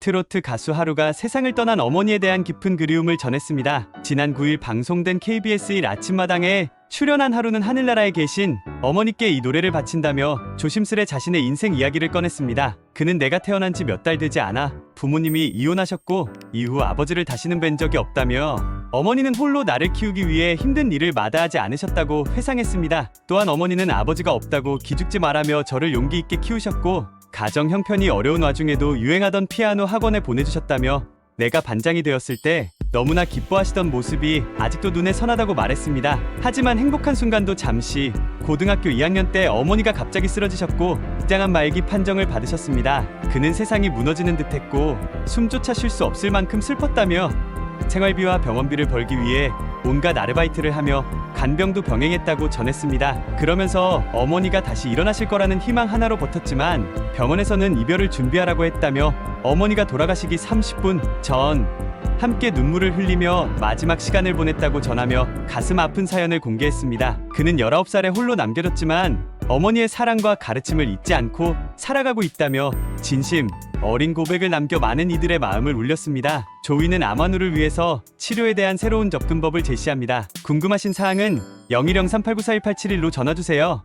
트로트 가수 하루가 세상을 떠난 어머니에 대한 깊은 그리움을 전했습니다. 지난 9일 방송된 KBS 1 아침마당에 출연한 하루는 하늘나라에 계신 어머니께 이 노래를 바친다며 조심스레 자신의 인생 이야기를 꺼냈습니다. 그는 내가 태어난 지 몇 달 되지 않아 부모님이 이혼하셨고 이후 아버지를 다시는 뵌 적이 없다며 어머니는 홀로 나를 키우기 위해 힘든 일을 마다하지 않으셨다고 회상했습니다. 또한 어머니는 아버지가 없다고 기죽지 말라며 저를 용기 있게 키우셨고 가정 형편이 어려운 와중에도 유행하던 피아노 학원에 보내주셨다며 내가 반장이 되었을 때 너무나 기뻐하시던 모습이 아직도 눈에 선하다고 말했습니다. 하지만 행복한 순간도 잠시 고등학교 2학년 때 어머니가 갑자기 쓰러지셨고 극장한 말기 판정을 받으셨습니다. 그는 세상이 무너지는 듯했고 숨조차 쉴 수 없을 만큼 슬펐다며 생활비와 병원비를 벌기 위해 온갖 아르바이트를 하며 간병도 병행했다고 전했습니다. 그러면서 어머니가 다시 일어나실 거라는 희망 하나로 버텼지만 병원에서는 이별을 준비하라고 했다며 어머니가 돌아가시기 30분 전 함께 눈물을 흘리며 마지막 시간을 보냈다고 전하며 가슴 아픈 사연을 공개했습니다. 그는 19살에 홀로 남겨졌지만 어머니의 사랑과 가르침을 잊지 않고 살아가고 있다며 진심 어린 고백을 남겨 많은 이들의 마음을 울렸습니다. 조이는 아마누를 위해서 치료에 대한 새로운 접근법을 제시합니다. 궁금하신 사항은 010389418771로 전화주세요.